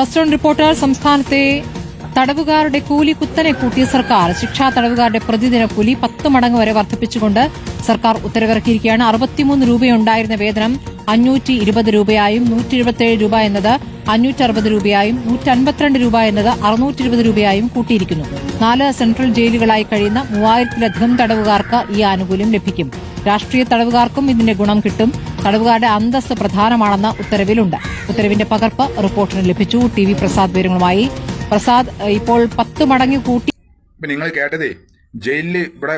First on reporter സംസ്ഥാനത്തെ തടവുകാരുടെ കൂലി കുത്തനെ കൂട്ടിയ സർക്കാർ. ശിക്ഷാ തടവുകാരുടെ പ്രതിദിന കൂലി പത്ത് മടങ്ങ് വരെ വർദ്ധിപ്പിച്ചുകൊണ്ട് സർക്കാർ ഉത്തരവിറക്കിയിരിക്കുകയാണ്. അറുപത്തിമൂന്ന് രൂപയുണ്ടായിരുന്ന വേതനം അഞ്ഞൂറ്റി ഇരുപത് രൂപയായും നൂറ്റി എഴുപത്തിയേഴ് രൂപ എന്നത് അഞ്ഞൂറ്റി അറുപത് രൂപയായും നൂറ്റി അൻപത്തിരണ്ട് രൂപ എന്നത് അറുന്നൂറ്റി ഇരുപത് രൂപയായും കൂട്ടിയിരിക്കുന്നു. നാല് സെൻട്രൽ ജയിലുകളായി കഴിയുന്ന മൂവായിരത്തിലധികം തടവുകാർക്ക് ഈ ആനുകൂല്യം ലഭിക്കും. രാഷ്ട്രീയ തടവുകാർക്കും ഇതിന്റെ ഗുണം കിട്ടും. തടവുകാരുടെ അന്തസ്സ് പ്രധാനമാണെന്ന ഉത്തരവിലുണ്ട്. ഉത്തരവിന്റെ പകർപ്പ് റിപ്പോർട്ടിന് ലഭിച്ചു. ടി വി പ്രസാദ് വിവരങ്ങളുമായി. പ്രസാദ് ഇപ്പോൾ പത്ത് മടങ്ങ് കൂട്ടി നിങ്ങൾ കേട്ടതേ ജയിലിൽ ഇവിടെ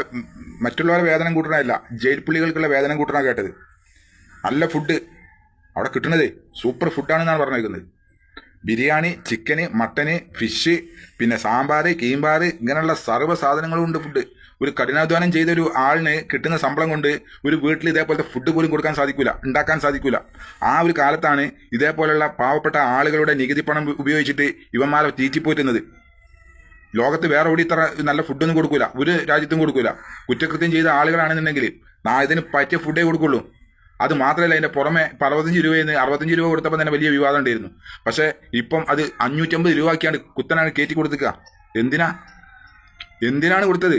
മറ്റുള്ളവരെ വേതനം കൂട്ടണമല്ല ജയിൽ പുള്ളികൾക്കുള്ള വേതനം കൂട്ടണ കേട്ടത്. നല്ല ഫുഡ് അവിടെ കിട്ടണതേ സൂപ്പർ ഫുഡാണെന്നാണ് പറഞ്ഞേക്കുന്നത്. ബിരിയാണി ചിക്കന് മട്ടന് ഫിഷ് പിന്നെ സാമ്പാർ കീമ്പാർ ഇങ്ങനെയുള്ള സർവ സാധനങ്ങളും ഉണ്ട് ഫുഡ്. ഒരു കഠിനാധ്വാനം ചെയ്ത ഒരു ആളിന് കിട്ടുന്ന ശമ്പളം കൊണ്ട് ഒരു വീട്ടിൽ ഇതേപോലത്തെ ഫുഡ് പോലും കൊടുക്കാൻ സാധിക്കില്ല ഉണ്ടാക്കാൻ സാധിക്കില്ല ആ ഒരു കാലത്താണ് ഇതേപോലുള്ള പാവപ്പെട്ട ആളുകളുടെ നികുതി പണം ഉപയോഗിച്ചിട്ട് ഇവന്മാരെ തീറ്റിപ്പോറ്റുന്നത്. ലോകത്ത് വേറെ എവിടെ ഇത്ര നല്ല ഫുഡൊന്നും കൊടുക്കില്ല ഒരു രാജ്യത്തും കൊടുക്കില്ല കുറ്റകൃത്യം ചെയ്ത ആളുകളാണെന്നുണ്ടെങ്കിൽ ഇതിന് പറ്റിയ ഫുഡേ കൊടുക്കുള്ളൂ. അത് മാത്രമല്ല അതിന്റെ പുറമെ അറുപത്തഞ്ച് രൂപയിൽ നിന്ന് അറുപത്തഞ്ച് രൂപ കൊടുത്തപ്പോൾ തന്നെ വലിയ വിവാദം ഉണ്ടായിരുന്നു. പക്ഷേ ഇപ്പം അത് അഞ്ഞൂറ്റമ്പത് രൂപ ആക്കിയാണ് കുത്തനാണ് കയറ്റി കൊടുത്തുക എന്തിനാ? എന്തിനാണ് കൊടുത്തത്?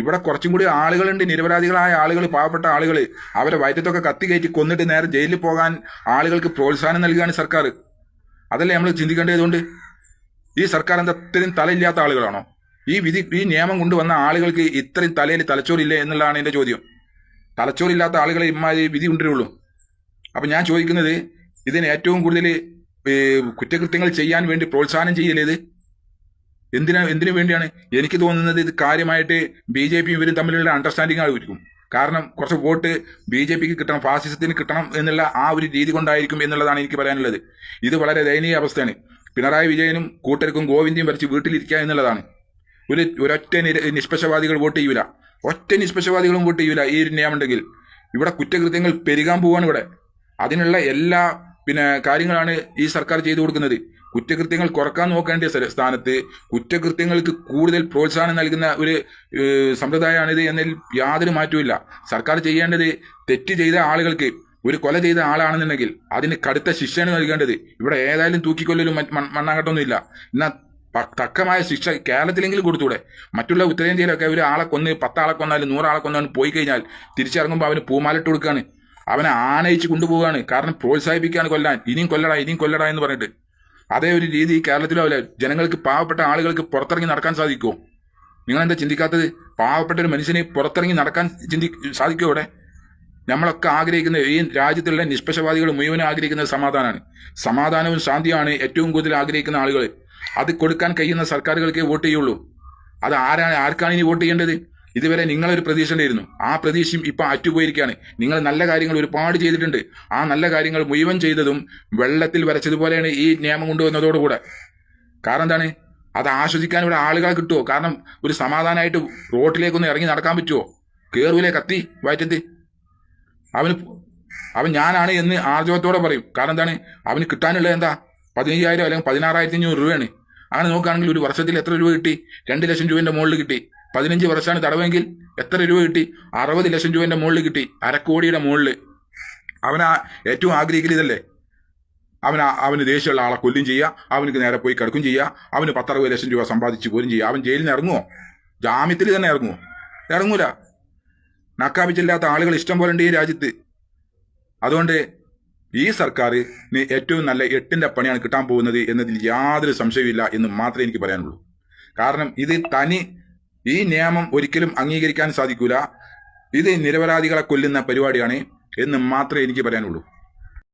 ഇവിടെ കുറച്ചും കൂടി ആളുകളുണ്ട് നിരപരാധികളായ ആളുകൾ പാവപ്പെട്ട ആളുകൾ. അവരെ വയറ്റത്തൊക്കെ കത്തി കയറ്റി കൊന്നിട്ട് നേരെ ജയിലിൽ പോകാൻ ആളുകൾക്ക് പ്രോത്സാഹനം നൽകുകയാണ് സർക്കാർ. അതല്ലേ നമ്മൾ ചിന്തിക്കേണ്ടതുകൊണ്ട് ഈ സർക്കാർ എന്താ ഇത്രയും തലയില്ലാത്ത ആളുകളാണോ? ഈ വിധി ഈ നിയമം കൊണ്ടുവന്ന ആളുകൾക്ക് ഇത്രയും തലയിൽ തലച്ചോറില്ലേ എന്നുള്ളതാണ് എന്റെ ചോദ്യം. തലച്ചോറില്ലാത്ത ആളുകളെ ഇമ്മാതിരി വിധി കൊണ്ടുവരുള്ളൂ. അപ്പം ഞാൻ ചോദിക്കുന്നത് ഇതിന് ഏറ്റവും കൂടുതൽ കുറ്റകൃത്യങ്ങൾ ചെയ്യാൻ വേണ്ടി പ്രോത്സാഹനം ചെയ്യലേ ഇത്? എന്തിനാ എന്തിനു വേണ്ടിയാണ്? എനിക്ക് തോന്നുന്നത് ഇത് കാര്യമായിട്ട് ബി ജെ പി ഇവരും തമ്മിലുള്ള അണ്ടർസ്റ്റാൻഡിംഗ് ആയിരിക്കും. കാരണം കുറച്ച് വോട്ട് ബി ജെ പിക്ക് കിട്ടണം ഫാസിസത്തിന് കിട്ടണം എന്നുള്ള ആ ഒരു രീതി കൊണ്ടായിരിക്കും എന്നുള്ളതാണ് എനിക്ക് പറയാനുള്ളത്. ഇത് വളരെ ദയനീയ അവസ്ഥയാണ്. പിണറായി വിജയനും കൂട്ടർക്കും ഗോവിന്ദയും വരച്ച് വീട്ടിലിരിക്കുക എന്നുള്ളതാണ്. ഒരു ഒരൊറ്റ നിഷ്പക്ഷവാദികൾ വോട്ട് ചെയ്യൂല. ഒറ്റ നിഷ്പക്ഷവാദികളും വോട്ട് ചെയ്യൂല ഈ ഒരു നിയമമുണ്ടെങ്കിൽ. ഇവിടെ കുറ്റകൃത്യങ്ങൾ പെരുകാൻ പോവാണ് ഇവിടെ. അതിനുള്ള എല്ലാ പിന്നെ കാര്യങ്ങളാണ് ഈ സർക്കാർ ചെയ്തു കൊടുക്കുന്നത്. കുറ്റകൃത്യങ്ങൾ കുറയ്ക്കാൻ നോക്കേണ്ട സ്ഥാനത്ത് കുറ്റകൃത്യങ്ങൾക്ക് കൂടുതൽ പ്രോത്സാഹനം നൽകുന്ന ഒരു സമ്പ്രദായമാണിത് എന്നതിൽ യാതൊരു മാറ്റവുമില്ല. സർക്കാർ ചെയ്യേണ്ടത് തെറ്റ് ചെയ്ത ആളുകൾക്ക് ഒരു കൊല ചെയ്ത ആളാണെന്നുണ്ടെങ്കിൽ അതിന് കടുത്ത ശിക്ഷയാണ് നൽകേണ്ടത്. ഇവിടെ ഏതായാലും തൂക്കിക്കൊല്ലലും മണ്ണാങ്കട്ടൊന്നുമില്ല. എന്നാൽ തക്കമായ ശിക്ഷ കേരളത്തിലെങ്കിലും കൊടുത്തൂടെ. മറ്റുള്ള ഉത്തരേന്ത്യയിലൊക്കെ ഒരു ആളെ കൊന്ന് പത്താളെ കൊന്നാലും നൂറാളെ കൊന്നാലും പോയി കഴിഞ്ഞാൽ തിരിച്ചിറങ്ങുമ്പോൾ അവന് പൂമാലിട്ട് കൊടുക്കുകയാണ് അവനെ ആനയിച്ച് കൊണ്ടുപോവുകയാണ്. കാരണം പ്രോത്സാഹിപ്പിക്കുകയാണ് കൊല്ലാൻ. ഇനിയും കൊല്ലടാ ഇനിയും കൊല്ലടാ എന്ന് പറഞ്ഞിട്ട്. അതേ ഒരു രീതി കേരളത്തിലാവില്ല ജനങ്ങൾക്ക് പാവപ്പെട്ട ആളുകൾക്ക് പുറത്തിറങ്ങി നടക്കാൻ സാധിക്കുമോ നിങ്ങൾ എന്താ ചിന്തിക്കാത്തത്? പാവപ്പെട്ട ഒരു മനുഷ്യനെ പുറത്തിറങ്ങി നടക്കാൻ ചിന്തി സാധിക്കുമോ ഇവിടെ നമ്മളൊക്കെ ആഗ്രഹിക്കുന്ന ഈ രാജ്യത്തുള്ള നിഷ്പക്ഷവാദികൾ മുഴുവൻ ആഗ്രഹിക്കുന്ന സമാധാനമാണ്. സമാധാനവും ശാന്തിയാണ് ഏറ്റവും കൂടുതൽ ആഗ്രഹിക്കുന്ന ആളുകൾ. അത് കൊടുക്കാൻ കഴിയുന്ന സർക്കാരുകൾക്ക് വോട്ട് ചെയ്യുള്ളൂ. അത് ആരാണ് ആർക്കാണ് ഇനി വോട്ട് ചെയ്യേണ്ടത്? ഇതുവരെ നിങ്ങളൊരു പ്രതീക്ഷ ഉണ്ടായിരുന്നു ആ പ്രതീക്ഷയും ഇപ്പൊ അറ്റുപോയിരിക്കുകയാണ്. നിങ്ങൾ നല്ല കാര്യങ്ങൾ ഒരുപാട് ചെയ്തിട്ടുണ്ട്. ആ നല്ല കാര്യങ്ങൾ മുഴുവൻ ചെയ്തതും വെള്ളത്തിൽ വരച്ചതുപോലെയാണ് ഈ നിയമം കൊണ്ടുവന്നതോടുകൂടെ. കാരണം എന്താണ്? അത് ആസ്വദിക്കാൻ ഇവിടെ ആളുകളെ കിട്ടുമോ കാരണം ഒരു സമാധാനമായിട്ട് റോട്ടിലേക്കൊന്ന് ഇറങ്ങി നടക്കാൻ പറ്റുമോ കയറൂലേ കത്തി വയറ്റത്തി. അവന് അവൻ ഞാനാണ് എന്ന് ആർജവത്തോടെ പറയും. കാരണം എന്താണ്? അവന് കിട്ടാനുള്ളത് എന്താ? പതിനയ്യായിരം അല്ലെങ്കിൽ പതിനാറായിരത്തി അഞ്ഞൂറ് രൂപയാണ്. അങ്ങനെ നോക്കുകയാണെങ്കിൽ ഒരു വർഷത്തിൽ എത്ര രൂപ കിട്ടി? രണ്ട് ലക്ഷം രൂപയുടെ മുകളിൽ കിട്ടി. പതിനഞ്ച് വർഷമാണ് തടവെങ്കിൽ എത്ര രൂപ കിട്ടി? അറുപത് ലക്ഷം രൂപന്റെ മുകളിൽ കിട്ടി. അരക്കോടിയുടെ മുകളിൽ. അവനാ ഏറ്റവും ആഗ്രഹിക്കുന്ന ഇതല്ലേ? അവൻ അവന് ദേഷ്യമുള്ള ആളെ കൊല്ലും ചെയ്യുക അവനക്ക് നേരെ പോയി കിടക്കും ചെയ്യുക അവന് പത്തറുപത് ലക്ഷം രൂപ സമ്പാദിച്ച് പോലും ചെയ്യുക അവൻ ജയിലിൽ നിന്ന് ഇറങ്ങുമോ ജാമ്യത്തിൽ തന്നെ ഇറങ്ങുമോ ഇറങ്ങൂല. നക്കാപ്പിച്ചില്ലാത്ത ആളുകൾ ഇഷ്ടം പോലെ ഉണ്ട് ഈ രാജ്യത്ത്. അതുകൊണ്ട് ഈ സർക്കാർ ഏറ്റവും നല്ല എട്ടിന്റെ പണിയാണ് കിട്ടാൻ പോകുന്നത് എന്നതിൽ യാതൊരു സംശയമില്ല എന്ന് മാത്രമേ എനിക്ക് പറയാനുള്ളൂ. കാരണം ഇത് തനി ഈ നിയമം ഒരിക്കലും അംഗീകരിക്കാൻ സാധിക്കൂല. ഇത് നിരപരാധികളെ കൊല്ലുന്ന പരിപാടിയാണ് എന്ന് മാത്രമേ എനിക്ക് പറയാനുള്ളൂ.